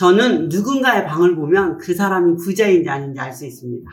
저는 누군가의 방을 보면 그 사람이 부자인지 아닌지 알 수 있습니다.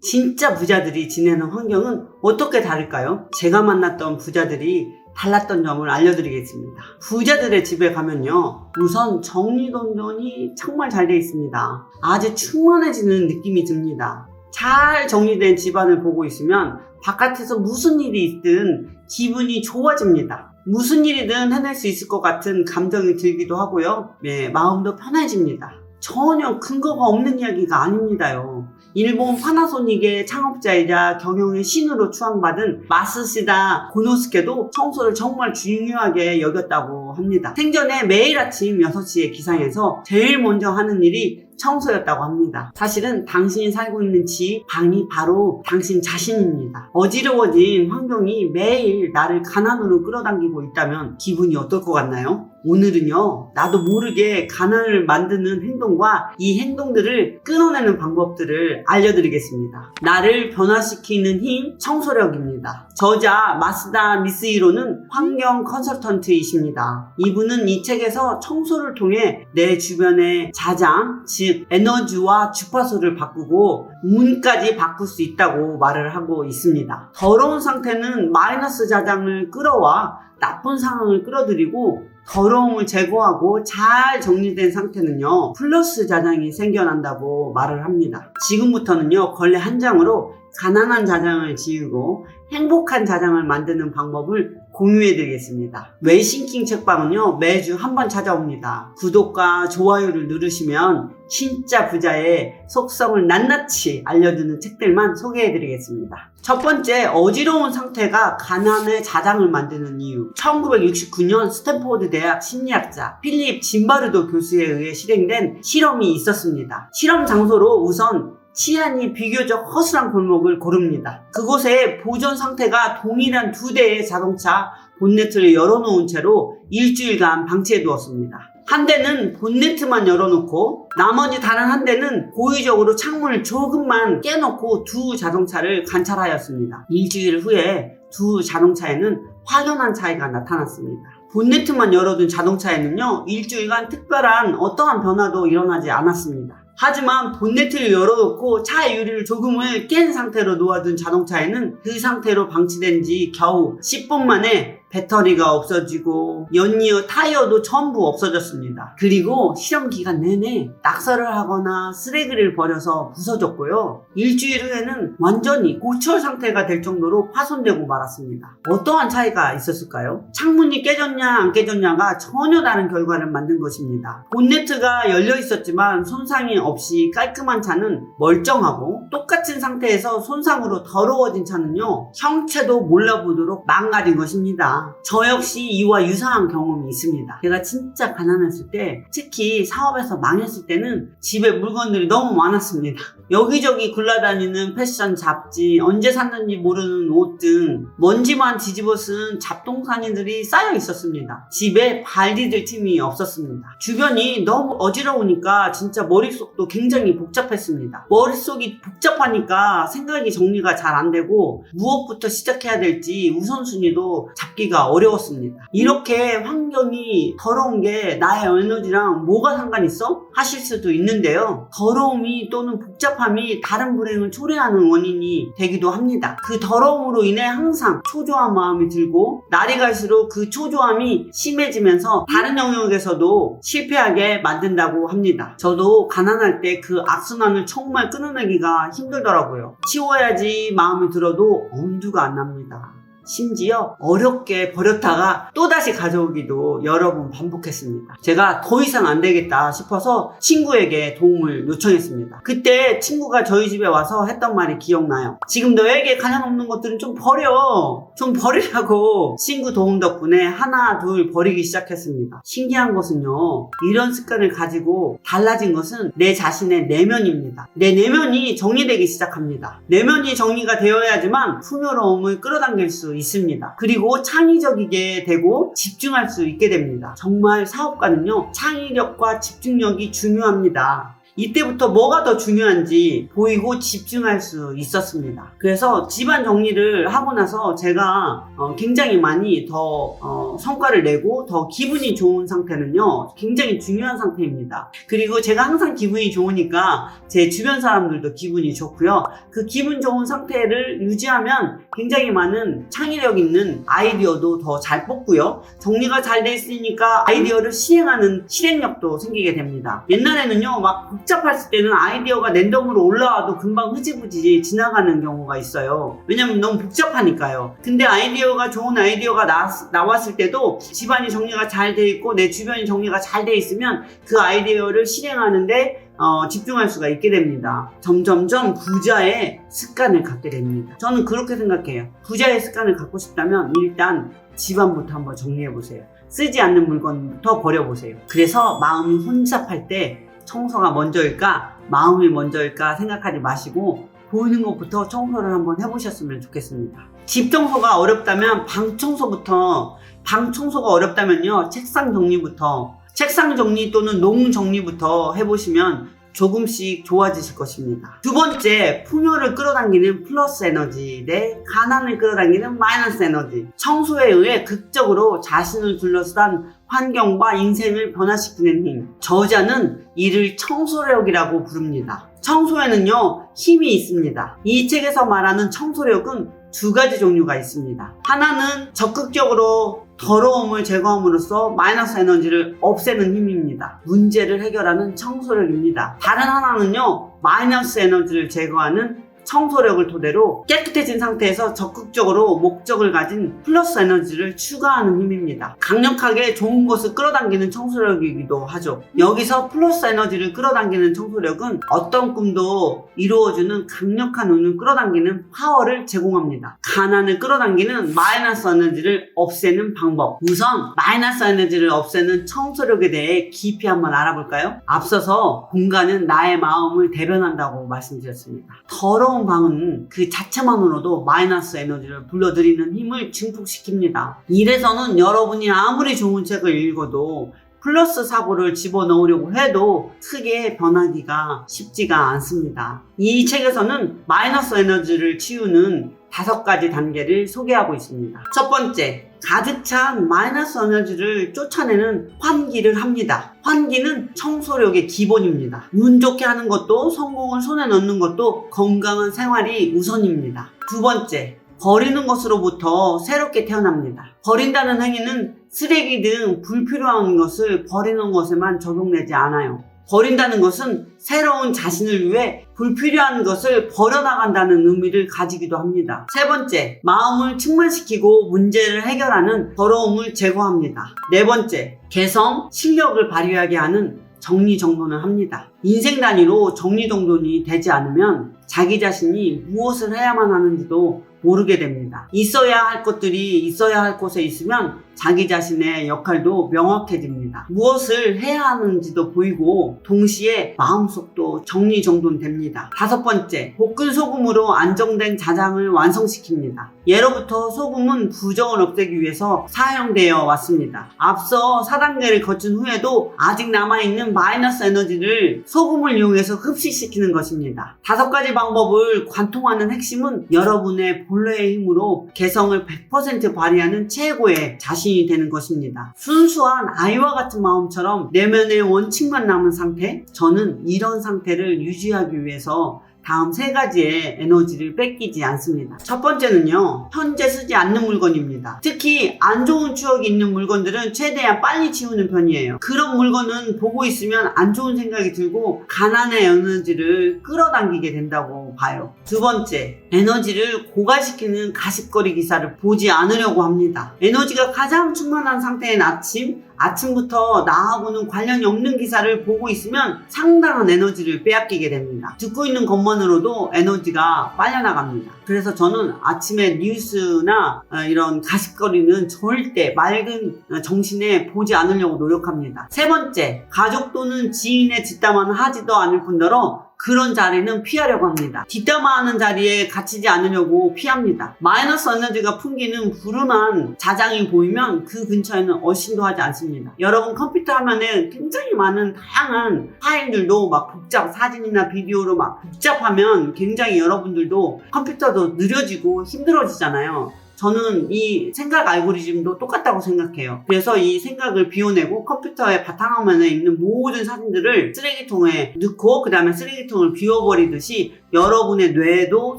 진짜 부자들이 지내는 환경은 어떻게 다를까요? 제가 만났던 부자들이 달랐던 점을 알려드리겠습니다. 부자들의 집에 가면요. 우선 정리동전이 정말 잘 되어 있습니다. 아주 충만해지는 느낌이 듭니다. 잘 정리된 집안을 보고 있으면 바깥에서 무슨 일이 있든 기분이 좋아집니다. 무슨 일이든 해낼 수 있을 것 같은 감정이 들기도 하고요. 네, 마음도 편해집니다. 전혀 근거가 없는 이야기가 아닙니다요. 일본 파나소닉의 창업자이자 경영의 신으로 추앙받은 마스시다 고노스케도 청소를 정말 중요하게 여겼다고 합니다. 생전에 매일 아침 6시에 기상해서 제일 먼저 하는 일이 청소였다고 합니다. 사실은 당신이 살고 있는 집, 방이 바로 당신 자신입니다. 어지러워진 환경이 매일 나를 가난으로 끌어당기고 있다면 기분이 어떨 것 같나요? 오늘은요, 나도 모르게 가난을 만드는 행동과 이 행동들을 끊어내는 방법들을 알려드리겠습니다. 나를 변화시키는 힘, 청소력입니다. 저자 마스다 미스이로는 환경 컨설턴트이십니다. 이분은 이 책에서 청소를 통해 내 주변의 자장, 즉 에너지와 주파수를 바꾸고 운까지 바꿀 수 있다고 말을 하고 있습니다. 더러운 상태는 마이너스 자장을 끌어와 나쁜 상황을 끌어들이고 더러움을 제거하고 잘 정리된 상태는요 플러스 자장이 생겨난다고 말을 합니다. 지금부터는요 걸레 한 장으로 가난한 자장을 지우고 행복한 자장을 만드는 방법을 공유해 드리겠습니다. 웨이싱킹 책방은요 매주 한 번 찾아옵니다. 구독과 좋아요를 누르시면 진짜 부자의 속성을 낱낱이 알려주는 책들만 소개해 드리겠습니다. 첫 번째 어지러운 상태가 가난의 자장을 만드는 이유. 1969년 스탠포드 대학 심리학자 필립 짐바르도 교수에 의해 실행된 실험이 있었습니다. 실험 장소로 우선 치안이 비교적 허술한 골목을 고릅니다. 그곳에 보존 상태가 동일한 두 대의 자동차 본네트를 열어놓은 채로 일주일간 방치해 두었습니다. 한 대는 본네트만 열어놓고 나머지 다른 한 대는 고의적으로 창문을 조금만 깨놓고 두 자동차를 관찰하였습니다. 일주일 후에 두 자동차에는 확연한 차이가 나타났습니다. 본네트만 열어둔 자동차에는요, 일주일간 특별한 어떠한 변화도 일어나지 않았습니다. 하지만 본네트를 열어놓고 차 유리를 조금을 깬 상태로 놓아둔 자동차에는 그 상태로 방치된 지 겨우 10분 만에 배터리가 없어지고 연이어 타이어도 전부 없어졌습니다. 그리고 실험 기간 내내 낙서를 하거나 쓰레기를 버려서 부서졌고요. 일주일 후에는 완전히 고철 상태가 될 정도로 파손되고 말았습니다. 어떠한 차이가 있었을까요? 창문이 깨졌냐 안 깨졌냐가 전혀 다른 결과를 만든 것입니다. 본네트가 열려 있었지만 손상이 없이 깔끔한 차는 멀쩡하고 똑같은 상태에서 손상으로 더러워진 차는요 형체도 몰라보도록 망가진 것입니다. 저 역시 이와 유사한 경험이 있습니다. 제가 진짜 가난했을 때, 특히 사업에서 망했을 때는 집에 물건들이 너무 많았습니다. 여기저기 굴러다니는 패션 잡지, 언제 샀는지 모르는 옷 등 먼지만 뒤집어 쓴 잡동사니들이 쌓여 있었습니다. 집에 발 디딜 틈이 없었습니다. 주변이 너무 어지러우니까 진짜 머릿속도 굉장히 복잡했습니다. 머릿속이 복잡하니까 생각이 정리가 잘 안 되고 무엇부터 시작해야 될지 우선순위도 잡기 가 어려웠습니다. 이렇게 환경이 더러운 게 나의 에너지랑 뭐가 상관 있어? 하실 수도 있는데요. 더러움이 또는 복잡함이 다른 불행을 초래하는 원인이 되기도 합니다. 그 더러움으로 인해 항상 초조한 마음이 들고 날이 갈수록 그 초조함이 심해지면서 다른 영역에서도 실패하게 만든다고 합니다. 저도 가난할 때 그 악순환을 정말 끊어내기가 힘들더라고요. 치워야지 마음이 들어도 엄두가 안 납니다. 심지어 어렵게 버렸다가 또다시 가져오기도 여러 번 반복했습니다. 제가 더 이상 안 되겠다 싶어서 친구에게 도움을 요청했습니다. 그때 친구가 저희 집에 와서 했던 말이 기억나요. 지금 너에게 가냥 없는 것들은 좀 버려. 좀 버리라고 친구 도움 덕분에 하나 둘 버리기 시작했습니다. 신기한 것은요. 이런 습관을 가지고 달라진 것은 내 자신의 내면입니다. 내 내면이 정리되기 시작합니다. 내면이 정리가 되어야지만 풍요로움을 끌어당길 수 있습니다. 그리고 창의적이게 되고 집중할 수 있게 됩니다. 정말 사업가는요, 창의력과 집중력이 중요합니다. 이때부터 뭐가 더 중요한지 보이고 집중할 수 있었습니다. 그래서 집안 정리를 하고 나서 제가 어, 굉장히 많이 더 어, 성과를 내고 더 기분이 좋은 상태는요. 굉장히 중요한 상태입니다. 그리고 제가 항상 기분이 좋으니까 제 주변 사람들도 기분이 좋고요. 그 기분 좋은 상태를 유지하면 굉장히 많은 창의력 있는 아이디어도 더 잘 뽑고요. 정리가 잘 돼 있으니까 아이디어를 실행하는 실행력도 생기게 됩니다. 옛날에는요, 막 복잡했을 때는 아이디어가 랜덤으로 올라와도 금방 흐지부지 지나가는 경우가 있어요. 왜냐면 너무 복잡하니까요. 근데 아이디어가 좋은 아이디어가 나, 나왔을 때도 집안이 정리가 잘 돼 있고 내 주변이 정리가 잘 돼 있으면 그 아이디어를 실행하는데 어, 집중할 수가 있게 됩니다. 점점점 부자의 습관을 갖게 됩니다. 저는 그렇게 생각해요. 부자의 습관을 갖고 싶다면 일단 집안부터 한번 정리해 보세요. 쓰지 않는 물건부터 버려보세요. 그래서 마음이 혼잡할 때 청소가 먼저일까, 마음이 먼저일까 생각하지 마시고 보이는 것부터 청소를 한번 해보셨으면 좋겠습니다. 집 청소가 어렵다면 방 청소부터, 방 청소가 어렵다면요, 책상 정리부터, 책상 정리 또는 농 정리부터 해보시면 조금씩 좋아지실 것입니다. 두 번째, 풍요를 끌어당기는 플러스 에너지 대 가난을 끌어당기는 마이너스 에너지. 청소에 의해 극적으로 자신을 둘러싼 환경과 인생을 변화시키는 힘. 저자는 이를 청소력이라고 부릅니다. 청소에는요, 힘이 있습니다. 이 책에서 말하는 청소력은 두 가지 종류가 있습니다. 하나는 적극적으로 더러움을 제거함으로써 마이너스 에너지를 없애는 힘입니다. 문제를 해결하는 청소력입니다. 다른 하나는요, 마이너스 에너지를 제거하는 청소력을 토대로 깨끗해진 상태에서 적극적으로 목적을 가진 플러스 에너지를 추가하는 힘입니다. 강력하게 좋은 것을 끌어당기는 청소력이기도 하죠. 여기서 플러스 에너지를 끌어당기는 청소력은 어떤 꿈도 이루어주는 강력한 운을 끌어당기는 파워를 제공합니다. 가난을 끌어당기는 마이너스 에너지를 없애는 방법. 우선 마이너스 에너지를 없애는 청소력에 대해 깊이 한번 알아볼까요? 앞서서 공간은 나의 마음을 대변한다고 말씀드렸습니다. 더러운 방은 그 자체만으로도 마이너스 에너지를 불러들이는 힘을 증폭시킵니다. 이래서는 여러분이 아무리 좋은 책을 읽어도 플러스 사고를 집어넣으려고 해도 크게 변하기가 쉽지가 않습니다. 이 책에서는 마이너스 에너지를 치우는 다섯 가지 단계를 소개하고 있습니다. 첫 번째, 가득 찬 마이너스 에너지를 쫓아내는 환기를 합니다. 환기는 청소력의 기본입니다. 운 좋게 하는 것도 성공을 손에 넣는 것도 건강한 생활이 우선입니다. 두 번째, 버리는 것으로부터 새롭게 태어납니다. 버린다는 행위는 쓰레기 등 불필요한 것을 버리는 것에만 적용되지 않아요. 버린다는 것은 새로운 자신을 위해 불필요한 것을 버려나간다는 의미를 가지기도 합니다. 세 번째, 마음을 충만시키고 문제를 해결하는 더러움을 제거합니다. 네 번째, 개성, 실력을 발휘하게 하는 정리정돈을 합니다. 인생 단위로 정리정돈이 되지 않으면 자기 자신이 무엇을 해야만 하는지도 모르게 됩니다. 있어야 할 것들이 있어야 할 곳에 있으면 자기 자신의 역할도 명확해집니다. 무엇을 해야 하는지도 보이고 동시에 마음속도 정리정돈됩니다. 다섯 번째, 볶은 소금으로 안정된 자장을 완성시킵니다. 예로부터 소금은 부정을 없애기 위해서 사용되어 왔습니다. 앞서 4단계를 거친 후에도 아직 남아있는 마이너스 에너지를 소금을 이용해서 흡수시키는 것입니다. 다섯 가지 방법을 관통하는 핵심은 여러분의 본래의 힘으로 개성을 100% 발휘하는 최고의 자신이 되는 것입니다. 순수한 아이와 같은 마음처럼 내면의 원칙만 남은 상태, 저는 이런 상태를 유지하기 위해서 다음 세 가지의 에너지를 뺏기지 않습니다. 첫 번째는요, 현재 쓰지 않는 물건입니다. 특히 안 좋은 추억이 있는 물건들은 최대한 빨리 치우는 편이에요. 그런 물건은 보고 있으면 안 좋은 생각이 들고 가난의 에너지를 끌어당기게 된다고 봐요. 두 번째, 에너지를 고갈시키는 가십거리 기사를 보지 않으려고 합니다. 에너지가 가장 충만한 상태인 아침, 아침부터 나하고는 관련이 없는 기사를 보고 있으면 상당한 에너지를 빼앗기게 됩니다. 듣고 있는 것만으로도 에너지가 빨려나갑니다. 그래서 저는 아침에 뉴스나 어, 이런 가십거리는 절대 맑은 어, 정신에 보지 않으려고 노력합니다. 세 번째, 가족 또는 지인의 뒷담화는 하지도 않을 뿐더러 그런 자리는 피하려고 합니다. 뒷담화하는 자리에 갇히지 않으려고 피합니다. 마이너스 에너지가 풍기는 불운한 자장이 보이면 그 근처에는 어신도 하지 않습니다. 여러분 컴퓨터 화면에 굉장히 많은 다양한 파일들도 막 복잡 사진이나 비디오로 막 복잡하면 굉장히 여러분들도 컴퓨터도 느려지고 힘들어지잖아요. 저는 이 생각 알고리즘도 똑같다고 생각해요. 그래서 이 생각을 비워내고 컴퓨터의 바탕화면에 있는 모든 사진들을 쓰레기통에 넣고 그 다음에 쓰레기통을 비워버리듯이 여러분의 뇌도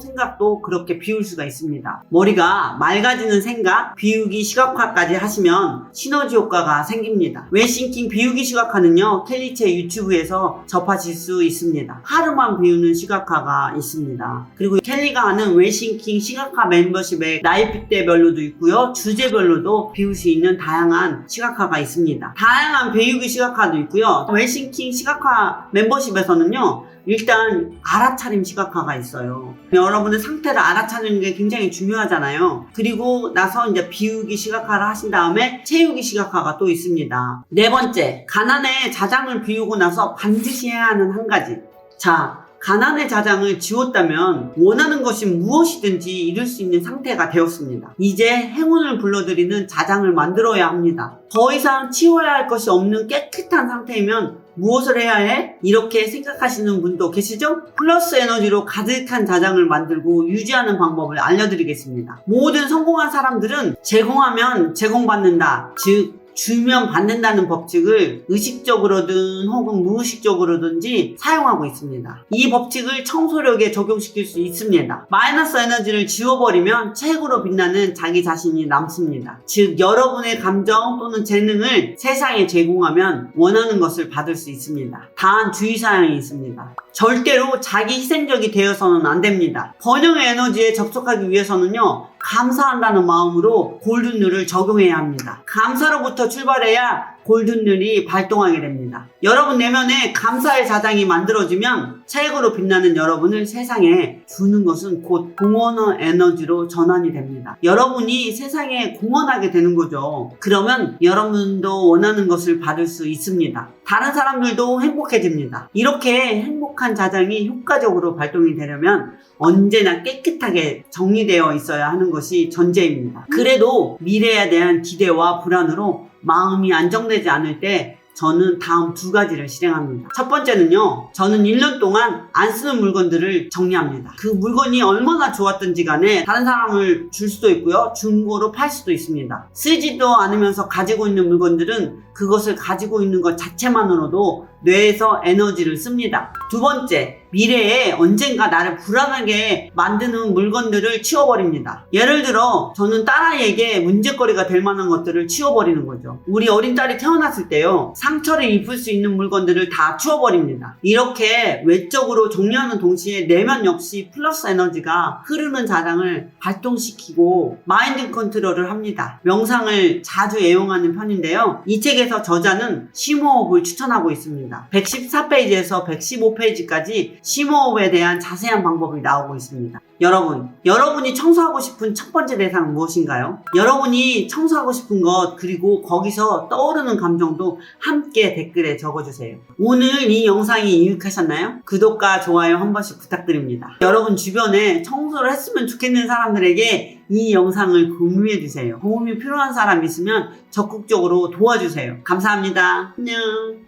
생각도 그렇게 비울 수가 있습니다. 머리가 맑아지는 생각, 비우기 시각화까지 하시면 시너지 효과가 생깁니다. 웨싱킹 비우기 시각화는요, 켈리체 유튜브에서 접하실 수 있습니다. 하루만 비우는 시각화가 있습니다. 그리고 켈리가 하는 웨싱킹 시각화 멤버십에 나이 픽대별로도 있고요, 주제별로도 비울 수 있는 다양한 시각화가 있습니다. 다양한 비우기 시각화도 있고요, 웨싱킹 시각화 멤버십에서는요, 일단 알아차림 시각화가 있어요. 여러분의 상태를 알아차리는 게 굉장히 중요하잖아요. 그리고 나서 이제 비우기 시각화를 하신 다음에 채우기 시각화가 또 있습니다. 네 번째, 가난의 자장을 비우고 나서 반드시 해야 하는 한 가지. 자, 가난의 자장을 지웠다면 원하는 것이 무엇이든지 이룰 수 있는 상태가 되었습니다. 이제 행운을 불러들이는 자장을 만들어야 합니다. 더 이상 치워야 할 것이 없는 깨끗한 상태이면 무엇을 해야 해? 이렇게 생각하시는 분도 계시죠? 플러스 에너지로 가득한 자장을 만들고 유지하는 방법을 알려드리겠습니다. 모든 성공한 사람들은 제공하면 제공받는다. 즉, 주면 받는다는 법칙을 의식적으로든 혹은 무의식적으로든지 사용하고 있습니다. 이 법칙을 청소력에 적용시킬 수 있습니다. 마이너스 에너지를 지워버리면 최고로 빛나는 자기 자신이 남습니다. 즉, 여러분의 감정 또는 재능을 세상에 제공하면 원하는 것을 받을 수 있습니다. 단 주의사항이 있습니다. 절대로 자기 희생적이 되어서는 안 됩니다. 번영의 에너지에 접속하기 위해서는요, 감사한다는 마음으로 골든룰을 적용해야 합니다. 감사로부터 출발해야 골든룰이 발동하게 됩니다. 여러분 내면에 감사의 자장이 만들어지면 최고로 빛나는 여러분을 세상에 주는 것은 곧 공헌의 에너지로 전환이 됩니다. 여러분이 세상에 공헌하게 되는 거죠. 그러면 여러분도 원하는 것을 받을 수 있습니다. 다른 사람들도 행복해집니다. 이렇게 행복한 자장이 효과적으로 발동이 되려면 언제나 깨끗하게 정리되어 있어야 하는 것이 전제입니다. 그래도 미래에 대한 기대와 불안으로 마음이 안정되지 않을 때 저는 다음 두 가지를 실행합니다. 첫 번째는요, 저는 1년 동안 안 쓰는 물건들을 정리합니다. 그 물건이 얼마나 좋았든지 간에 다른 사람을 줄 수도 있고요, 중고로 팔 수도 있습니다. 쓰지도 않으면서 가지고 있는 물건들은 그것을 가지고 있는 것 자체만으로도 뇌에서 에너지를 씁니다. 두 번째, 미래에 언젠가 나를 불안하게 만드는 물건들을 치워버립니다. 예를 들어, 저는 딸아이에게 문제거리가 될 만한 것들을 치워버리는 거죠. 우리 어린 딸이 태어났을 때요, 상처를 입을 수 있는 물건들을 다 치워버립니다. 이렇게 외적으로 정리하는 동시에 내면 역시 플러스 에너지가 흐르는 자장을 발동시키고 마인드 컨트롤을 합니다. 명상을 자주 애용하는 편인데요. 이 책에서 저자는 심호흡을 추천하고 있습 니다. 114페이지에서 115페이지까지 심호흡에 대한 자세한 방법이 나오고 있습니다. 여러분, 여러분이 청소하고 싶은 첫 번째 대상은 무엇인가요? 여러분이 청소하고 싶은 것, 그리고 거기서 떠오르는 감정도 함께 댓글에 적어주세요. 오늘 이 영상이 유익하셨나요? 구독과 좋아요 한 번씩 부탁드립니다. 여러분 주변에 청소를 했으면 좋겠는 사람들에게 이 영상을 공유해주세요. 도움이 필요한 사람 있으면 적극적으로 도와주세요. 감사합니다. 안녕.